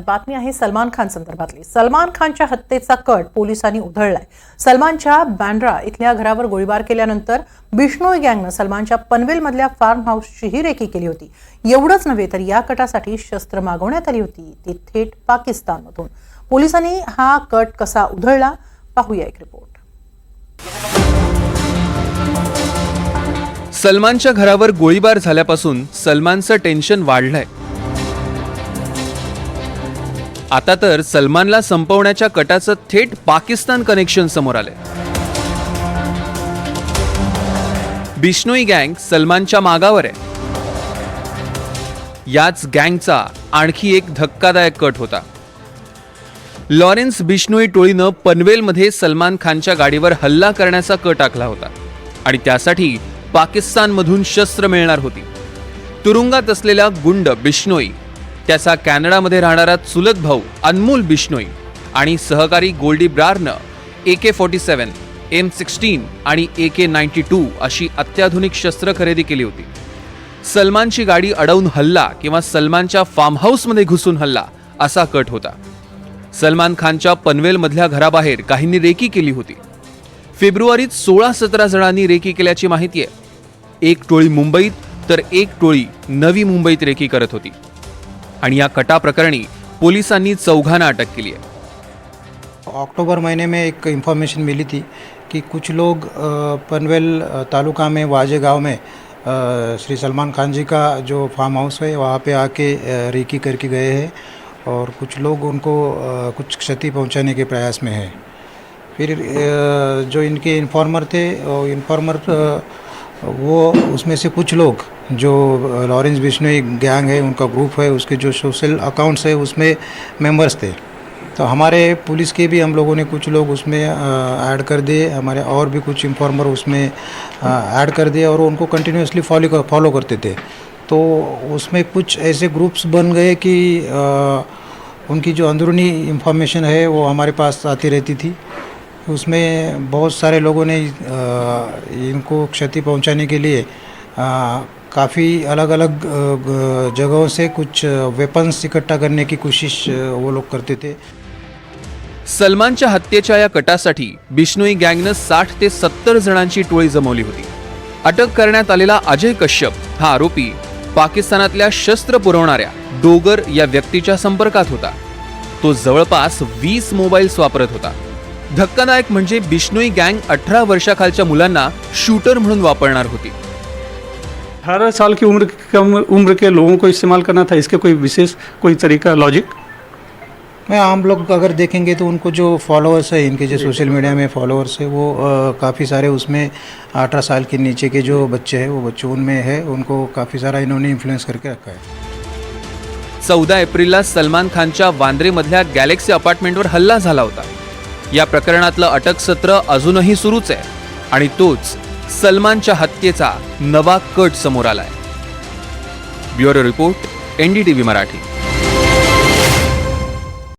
बातमी आहे सलमान खान संदर्भातली. सलमान खानच्या हत्येचा कट पोलिसांनी उधळलाय. सलमानच्या बँड्रा इथल्या घरावर गोळीबार केल्यानंतर बिष्णोई गँगनं सलमानच्या पनवेलमधल्या फार्म हाऊसचीही रेकी केली होती. एवढंच नव्हे तर या कटासाठी शस्त्र मागवण्यात आली होती. ती थेट पाकिस्तानमधून. पोलिसांनी हा कट कसा उधळला? पाहूया एक रिपोर्ट सलमानच्या घरावर गोळीबार झाल्यापासून सलमानचं टेन्शन वाढलंय. आता तर सलमानला संपवण्याच्या कटाचं थेट पाकिस्तान कनेक्शन समोर आलंय. बिश्नोई गँग सलमानच्या मागावर आहे. याच गँगचा आणखी एक धक्कादायक कट होता. लॉरेन्स बिश्नोई टोळीनं पनवेलमध्ये सलमान खानच्या गाडीवर हल्ला करण्याचा कट आखला होता आणि त्यासाठी पाकिस्तानमधून शस्त्र मिळणार होती. तुरुंगात असलेला गुंड बिश्नोई त्याचा कॅनडामध्ये राहणारा चुलत भाऊ अनमोल बिश्नोई आणि सहकारी Goldy ब्रारनं A K forty seven M sixteen आणि ए के नाईन्टी टू अशी अत्याधुनिक शस्त्र खरेदी केली होती. सलमानची गाडी अडवून हल्ला किंवा सलमानच्या फार्म हाऊसमध्ये घुसून हल्ला असा कट होता. सलमान खानच्या पनवेलमधल्या घराबाहेर काहींनी रेकी केली होती. फेब्रुवारीत सोळा सतरा जणांनी रेकी केल्याची माहिती आहे. एक टोळी मुंबईत तर एक टोळी नवी मुंबईत रेकी करत होती. आणि या कटा प्रकरणी पोलिसांनी चौघांना अटक केली आहे. अक्टूबर महीने में एक इन्फॉर्मेशन मिली थी कि कुछ लोग पनवेल तालुका में, वाजे गाँव में श्री सलमान खान जी का जो फार्म हाउस है, वहाँ पे आके रेकी करके गए हैं और कुछ लोग उनको कुछ क्षति पहुँचाने के प्रयास में है। फिर जो इनके इन्फॉर्मर थे इन्फॉर्मर वो उसमें से कुछ लोग जो लॉरेंस बिश्नोई गैंग है उनका ग्रुप है उसके जो सोशल अकाउंट्स है उसमें मेंबर्स थे। तो हमारे पुलिस के भी हम लोगों ने कुछ लोग उसमें ऐड कर दिए हमारे और भी कुछ इन्फॉर्मर उसमें ऐड कर दिए और उनको कंटिन्यूसली फॉलो फॉलो करते थे। तो उसमें कुछ ऐसे ग्रुप्स बन गए कि अ, उनकी जो अंदरूनी इंफॉर्मेशन है वो हमारे पास आती रहती थी। उसमें बहुत सारे लोगों ने इनको क्षति पहुंचाने के लिए काफ़ी अलग अलग जगहों से कुछ वेपन्स इकट्ठा करने की कोशिश वो लोग करते थे। सलमानच्या हत्येच्या या कटासाठी बिष्णोई गँगनं साठ ते सत्तर जणांची टोळी जमवली होती. अटक करण्यात आलेला अजय कश्यप हा आरोपी पाकिस्तानातल्या शस्त्र पुरवणाऱ्या डोगर या व्यक्तीच्या संपर्कात होता. तो जवळपास वीस मोबाईल्स वापरत होता. धक्कादायक म्हणजे बिश्नोई गँग अठरा वर्षाखालच्या मुलांना शूटर म्हणून वापरणार होती. अठारह साल की उम्र कम उम्र के लोगों को इस्तेमाल करना था इसके कोई विशेष कोई तरीका लॉजिक मैं आम लोग अगर देखेंगे तो उनको जो फॉलोअर्स है इनके जो सोशल मीडिया में फॉलोअर्स है वो काफ़ी सारे उसमें अठारह साल के नीचे के जो बच्चे हैं वो बच्चे उनमें है उनको काफ़ी सारा इन्होंने इन्फ्लुएंस करके रखा है। चौदा एप्रिलला सलमान खानच्या वांद्रेमधल्या गॅलेक्सी अपार्टमेंटवर हल्ला झाला होता. या प्रकरणातलं अटक सत्र अजूनही सुरूच आहे. आणि तोच सलमानच्या हत्येचा नवा कट समोर आलाय. Bureau report NDTV Marathi.